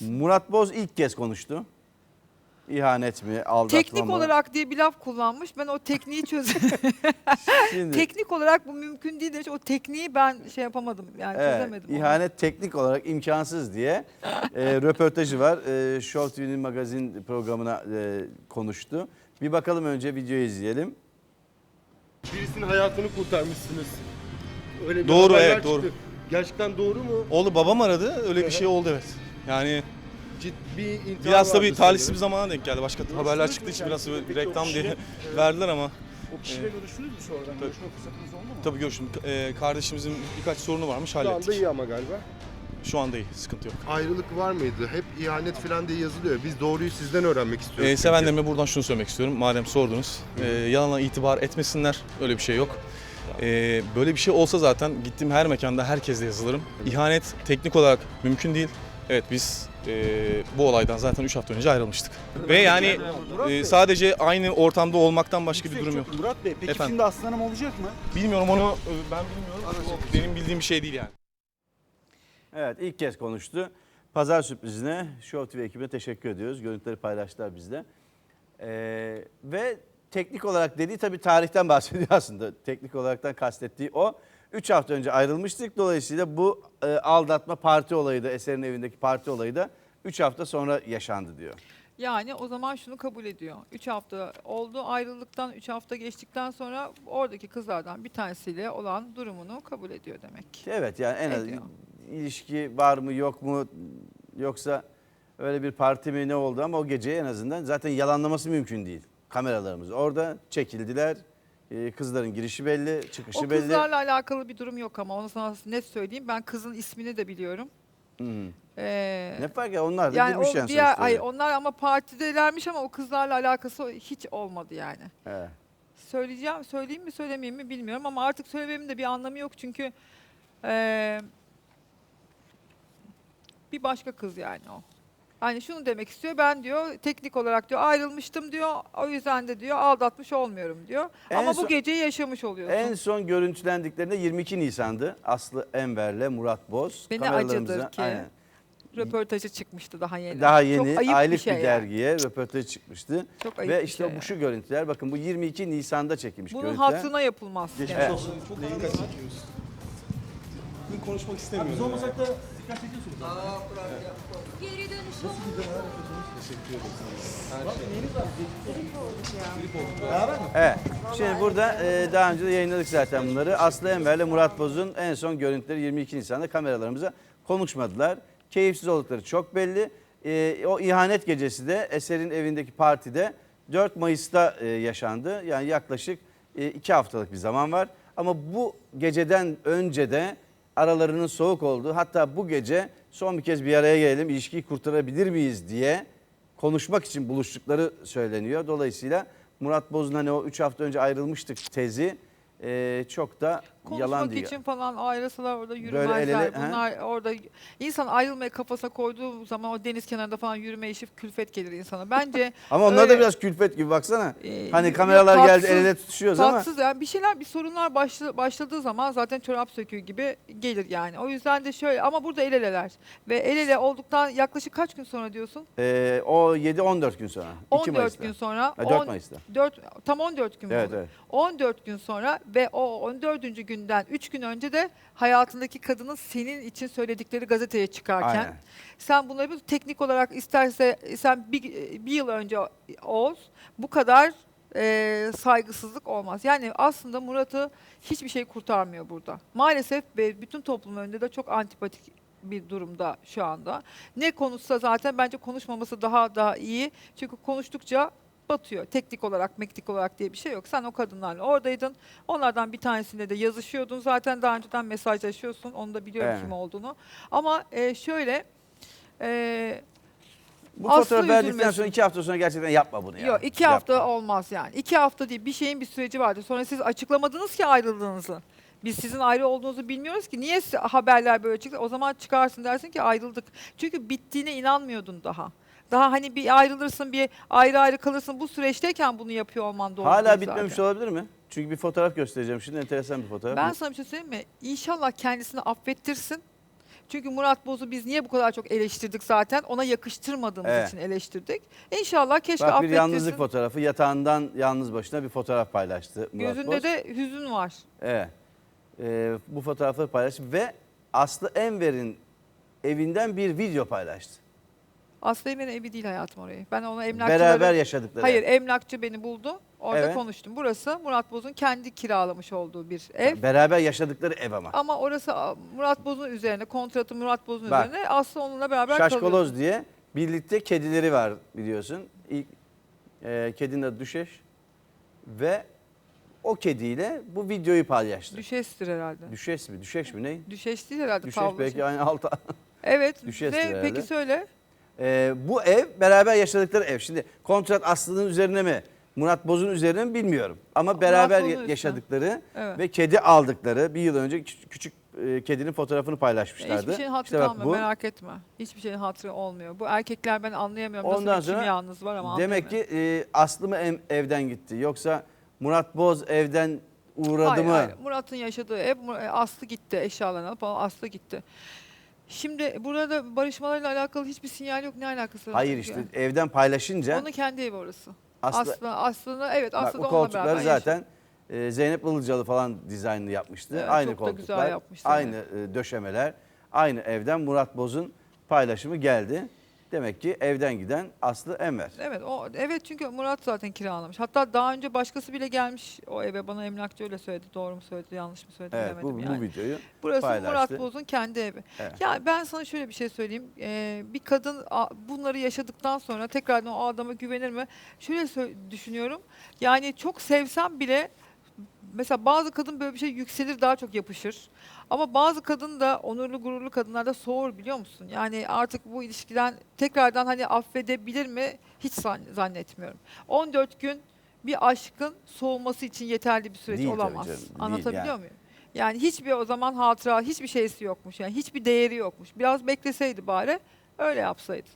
Murat Boz ilk kez konuştu. İhanet mi, aldatma Teknik mı? olarak diye bir laf kullanmış. Ben o tekniği çöz. Şimdi, teknik olarak bu mümkün değil demiş. O tekniği ben şey yapamadım. Yani evet, çözemedim. onu. ihanet teknik olarak imkansız diye e, röportajı var. E, Show TV'nin magazin programına e, konuştu. Bir bakalım önce videoyu izleyelim. Birisinin hayatını kurtarmışsınız. Öyle bir Doğru, haberler evet, doğru. Gerçekten doğru mu? Oğlu babam aradı. Öyle bir şey oldu evet. Yani Ciddi intihar biraz tabii talihsiz bir zamana denk geldi. Başka haberler çıktığı için biraz böyle reklam diye verdiler ama O kişiyle görüştünüz mü sonradan? Görüşme fırsatınız oldu mu? tabii görüştüm. Ee, kardeşimizin birkaç sorunu varmış Şu anda hallettik. iyi ama galiba. Şu anda iyi. Sıkıntı yok. Ayrılık var mıydı? Hep ihanet falan diye yazılıyor. Biz doğruyu sizden öğrenmek istiyoruz. Ee, sevenlerime buradan şunu söylemek istiyorum. Madem sordunuz. Ee, yalana itibar etmesinler. Öyle bir şey yok. Ee, böyle bir şey olsa zaten gittiğim her mekanda herkesle yazılırım. İhanet teknik olarak mümkün değil. Evet biz e, bu olaydan zaten 3 hafta önce ayrılmıştık. Ve yani e, sadece aynı ortamda olmaktan başka bir durum yok. Murat Bey peki Efendim? filmde aslanım olacak mı? Bilmiyorum onu e, ben bilmiyorum. O Benim bildiğim bir şey değil yani. Evet ilk kez konuştu. Pazar sürprizine Show TV ekibine teşekkür ediyoruz. Görüntüleri paylaştılar bizle. Ee, ve teknik olarak dediği tabii tarihten bahsediyor aslında. Teknik olaraktan kastettiği o. 3 hafta önce ayrılmıştık. Dolayısıyla bu e, aldatma parti olayı da Eser'in evindeki parti olayı da 3 hafta sonra yaşandı diyor. Yani o zaman şunu kabul ediyor. 3 hafta oldu ayrılıktan 3 hafta geçtikten sonra oradaki kızlardan bir tanesiyle olan durumunu kabul ediyor demek. Evet yani en az Ediyor. ilişki var mı yok mu yoksa öyle bir parti mi ne oldu ama o gece en azından zaten yalanlaması mümkün değil. Kameralarımız orada çekildiler. Ee, Kızların girişi belli, çıkışı O belli. kızlarla alakalı bir durum yok ama onu sana net söyleyeyim. Ben kızın ismini de biliyorum. Hı. Ee, Ne fark ya onlar da yani girmiş o yani diğer, sonuçta. ay, onlar ama partidelermiş ama o kızlarla alakası hiç olmadı yani. Evet. Söyleyeceğim, söyleyeyim mi söylemeyeyim mi bilmiyorum ama artık söylememin de bir anlamı yok çünkü eee, bir başka kız yani o. Yani şunu demek istiyor ben diyor teknik olarak diyor ayrılmıştım diyor o yüzden de diyor aldatmış olmuyorum diyor. En ama son- bu geceyi yaşamış oluyorsun. En son görüntülendiklerinde 22 Nisan'dı. Aslı Enver'le Murat Boz. Beni Kameralarımıza- acıdır ki. Aynen. Röportajı çıkmıştı daha yeni. Daha Çok yeni ayıp aylık bir, şey yani. dergiye röportaj çıkmıştı. Çok ayıp Ve bir işte şey bu şu görüntüler bakın bu 22 Nisan'da çekilmiş Bunun görüntüler. hatırına yapılmaz. Geçmiş yani. olsun. Çok dikkat çekiyoruz. Bugün konuşmak istemiyorum. Biz olmasak da dikkat çekiyorsunuz. Olur Evet. Şimdi burada e, daha önce de yayınladık zaten bunları. Aslı Enver ile Murat Boz'un en son görüntüleri 22 Nisan'da kameralarımıza konuşmadılar. Keyifsiz oldukları çok belli. E, o ihanet gecesi de Eser'in evindeki partide 4 Mayıs'ta e, yaşandı. Yani yaklaşık 2 haftalık bir zaman var. Ama bu geceden önce de aralarının soğuk olduğu hatta bu gece son bir kez bir araya gelelim ilişkiyi kurtarabilir miyiz diye konuşmak için buluştukları söyleniyor. Dolayısıyla Murat Boz'un hani o 3 hafta önce ayrılmıştık tezi e, çok da yalan Konuşmak değil. için falan ayrılsalar orada yürümezler. el ele? Bunlar orada insan ayrılmaya kafasına koyduğu zaman o deniz kenarında falan yürüme işi külfet gelir insana. Bence Ama onlar da öyle- biraz külfet gibi baksana. Ee, Hani yok, kameralar geldi tatsız- el ele tutuşuyoruz ama tatsız yani bir şeyler bir sorunlar başla- başladığı zaman zaten çorap söküğü gibi gelir yani. O yüzden de şöyle ama burada el eleler ve el ele olduktan yaklaşık kaç gün sonra diyorsun? e, o 7-14 gün sonra. 2 14 Mayıs'ta. gün sonra. Ha, 4 on- Mayıs'ta. 4 tam 14 gün mü Evet oluyor? evet. 14 gün sonra ve o 14. günden 3 gün önce de hayatındaki kadının senin için söyledikleri gazeteye çıkarken Aynen. sen bunları bir teknik olarak isterse sen bir, bir yıl önce ol bu kadar e, saygısızlık olmaz. Yani aslında Murat'ı hiçbir şey kurtarmıyor burada. Maalesef ve bütün toplum önünde de çok antipatik bir durumda şu anda. Ne konuşsa zaten bence konuşmaması daha daha iyi. Çünkü konuştukça batıyor. Teknik olarak, mektik olarak diye bir şey yok. Sen o kadınlarla oradaydın. Onlardan bir tanesinde de yazışıyordun. Zaten daha önceden mesajlaşıyorsun. Onu da biliyorum Evet. kim olduğunu. Ama e, şöyle e, Bu Aslı fotoğrafı verdikten üzülmesin. sonra 2 hafta sonra gerçekten yapma bunu ya. yok iki hafta olmaz yani. İki hafta değil bir şeyin bir süreci vardır. Sonra siz açıklamadınız ki ayrıldığınızı. Biz sizin ayrı olduğunuzu bilmiyoruz ki. Niye si- haberler böyle çıktı? O zaman çıkarsın dersin ki ayrıldık. Çünkü bittiğine inanmıyordun daha. Daha hani bir ayrılırsın, bir ayrı ayrı kalırsın. Bu süreçteyken bunu yapıyor olman doğru Hala değil bitmemiş zaten. olabilir mi? Çünkü bir fotoğraf göstereceğim şimdi enteresan bir fotoğraf. Ben sana bir şey söyleyeyim mi? İnşallah kendisini affettirsin. Çünkü Murat Boz'u biz niye bu kadar çok eleştirdik zaten? Ona yakıştırmadığımız Evet. için eleştirdik. İnşallah keşke Bak bir affettirsin. yalnızlık fotoğrafı yatağından yalnız başına bir fotoğraf paylaştı Murat Gözünde Boz. de hüzün var. Evet. Ee, bu fotoğrafları paylaştı ve Aslı Enver'in evinden bir video paylaştı. Aslı Emir'in evi değil hayatım orayı. Ben ona emlakçıları... Beraber yaşadıkları. Hayır emlakçı beni buldu. Orada Evet. konuştum. Burası Murat Boz'un kendi kiralamış olduğu bir ev. Beraber yaşadıkları ev ama. Ama orası a, Murat Boz'un üzerine, kontratı Murat Boz'un Bak. üzerine. Aslı onunla beraber kalıyor. Şaşkoloz diye birlikte kedileri var biliyorsun. İlk e, kedinin adı Düşeş ve o kediyle bu videoyu paylaştı. Düşestir herhalde. Düşeş mi? Düşeş mi ne? Düşeş değil herhalde. Düşeş belki aynı alta. Evet. Düşestir Ve herhalde. peki söyle. Ee, bu ev beraber yaşadıkları ev. Şimdi kontrat Aslı'nın üzerine mi Murat Boz'un üzerine mi bilmiyorum. Ama beraber Boz'un ya- üstüne. yaşadıkları Evet. ve kedi aldıkları bir yıl önce küçük, küçük e, kedinin fotoğrafını paylaşmışlardı. Hiçbir şeyin hatırı İşte bak kalmıyor bu. merak etme. Hiçbir şeyin hatırı olmuyor. Bu erkekler ben anlayamıyorum. Ondan Nasıl bir sonra kimyanız var ama Demek anlayamıyorum. ki e, Aslı mı ev- evden gitti yoksa Murat Boz evden uğradı Hayır, mı? hayır. Murat'ın yaşadığı ev Mur- e, Aslı gitti eşyalarını alıp Aslı gitti. Şimdi burada barışmalarıyla alakalı hiçbir sinyal yok. Ne alakası var? Hayır işte evden paylaşınca Onun kendi evi orası. Aslı, Aslı, Aslında evet bak, Aslı o da onunla koltukları beraber zaten e, Zeynep Ilıcalı falan dizaynını yapmıştı. Evet, aynı çok da koltuklar, güzel yapmıştı, aynı e, döşemeler, aynı evden Murat Boz'un paylaşımı geldi. Demek ki evden giden Aslı Enver. Evet o evet çünkü Murat zaten kiralamış. Hatta daha önce başkası bile gelmiş o eve. Bana emlakçı öyle söyledi. Doğru mu söyledi, yanlış mı söyledi Evet bu, bilemedim yani. bu videoyu Burası paylaştı. Murat Boz'un kendi evi. Evet. Ya ben sana şöyle bir şey söyleyeyim. Ee, bir kadın a- bunları yaşadıktan sonra tekrardan o adama güvenir mi? Şöyle sö- düşünüyorum. Yani çok sevsem bile mesela bazı kadın böyle bir şey yükselir daha çok yapışır. Ama bazı kadın da onurlu gururlu kadınlar da soğur biliyor musun? Yani artık bu ilişkiden tekrardan hani affedebilir mi? Hiç zan- zannetmiyorum. 14 gün bir aşkın soğuması için yeterli bir süreç Değil tabii olamaz. canım, değil Anlatabiliyor yani. muyum? Yani hiçbir o zaman hatıra, hiçbir şeysi yokmuş. Yani hiçbir değeri yokmuş. Biraz bekleseydi bari öyle yapsaydı.